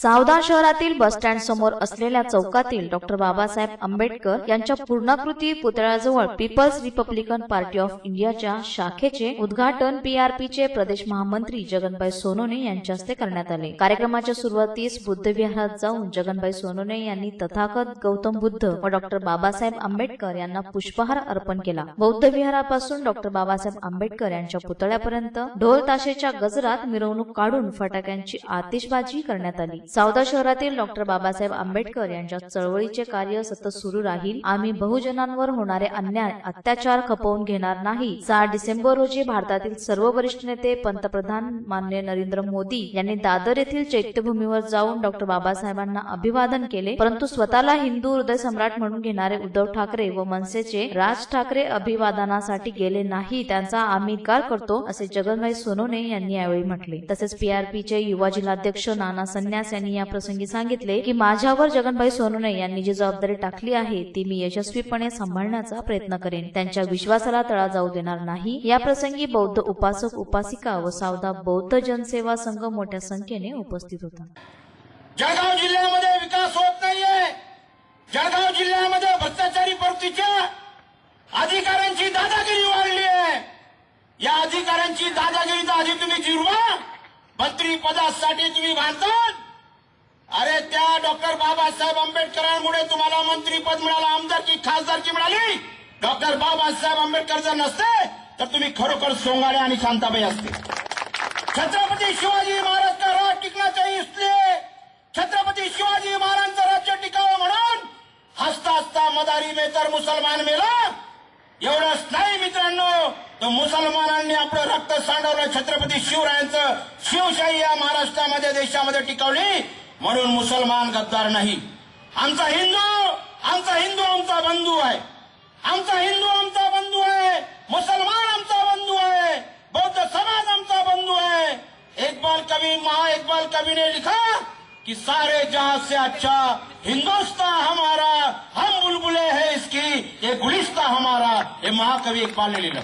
सावदा शहरातील bus stand समोर असलेल्या चौकातील डॉक्टर बाबासाहेब आंबेडकर यांच्या पूर्णाकृती पुतळ्याजवळ पीपल्स रिपब्लिकन पार्टी ऑफ इंडियाच्या शाखेचे उद्घाटन पीआरपीचे प्रदेश महामंत्री जगनभाई सोनोने यांच्या हस्ते करण्यात आले. कार्यक्रमाच्या सुरुवातीस बुद्धविहारात जाऊन जगनभाई सोनोने यांनी तथागत गौतम बुद्ध व डॉक्टर बाबासाहेब आंबेडकर यांना पुष्पहार अर्पण केला. बौद्ध विहारापासून डॉक्टर बाबासाहेब आंबेडकर यांच्या पुतळ्यापर्यंत ढोल ताशेच्या गजरात मिरवणूक काढून फटाक्यांची आतिषबाजी करण्यात आली. सावदा शहरातील डॉक्टर बाबासाहेब आंबेडकर यांच्या चळवळीचे कार्य सतत सुरू राहील. आम्ही बहुजनांवर होणारे अन्याय अत्याचार खपवून घेणार नाही. सहा डिसेंबर रोजी भारतातील सर्व वरिष्ठ नेते पंतप्रधान मान्य नरेंद्र मोदी यांनी दादर येथील चैत्यभूमीवर जाऊन डॉक्टर बाबासाहेबांना अभिवादन केले. परंतु स्वतःला हिंदू हृदय सम्राट म्हणून घेणारे उद्धव ठाकरे व मनसेचे राज ठाकरे अभिवादनासाठी गेले नाही त्यांचा आम्ही इकार करतो असे जगनभाई सोनोने यांनी यावेळी म्हटले. तसेच पीआरपीचे युवा जिल्हाध्यक्ष नाना संन्यास यांनी या प्रसंगी सांगितले की माझ्यावर जगनभाई सोनवणे यांनी जी जबाबदारी टाकली आहे ती मी यशस्वीपणे सांभाळण्याचा प्रयत्न करेन. त्यांच्या विश्वासाला तळा जाऊ देणार नाही. या प्रसंगी बौद्ध उपासक उपासिका व सावधा बौद्ध जनसेवा संघ मोठ्या संख्येने उपस्थित होता. जळगाव जिल्ह्यामध्ये विकास होत नाहीये. जळगाव जिल्ह्यामध्ये भ्रष्टाचारी प्रवृत्तीच्या अधिकाऱ्यांची दादागिरी वाढली आहे या अधिकाऱ्यांची दादागिरी तर आधी तुम्ही जिरवा. मंत्री पदासाठी तुम्ही भांडतात डॉक्टर बाबासाहेब आंबेडकरांमुळे तुम्हाला मंत्रीपद मिळालं आमदारकी खासदारकी मिळाली. डॉक्टर बाबासाहेब आंबेडकर जर नसते तर तुम्ही खरोखर सोंगाडे आणि शांताबाई असते. छत्रपती शिवाजी महाराज का राज टिकना चाहिए छत्रपती शिवाजी महाराजांचं राज्य टिकावं म्हणून हसता हसता मदारी मेतर मुसलमान मेला. एवढंच नाही मित्रांनो तर मुसलमानांनी आपलं रक्त सांडवलं छत्रपती शिवरायांचं शिवशाही या महाराष्ट्रामध्ये देशामध्ये टिकवली. म्हणून मुसलमान गद्दार नाही. आमचा हिंदू आमचा हिंदू आमचा बंधू आहे. आमचा हिंदू आमचा बंधू आहे. मुसलमान आमचा बंधू आहे. बौद्ध समाज आमचा बंधू है इकबाल कवि, महा इकबाल कवि ने लिखा कि सारे जहाँ से अच्छा हिंदुस्तान हमारा, हम बुलबुले है इसकी, ये गुलिस्ता हमारा, ये महाकवि इकबाल ने लिखा।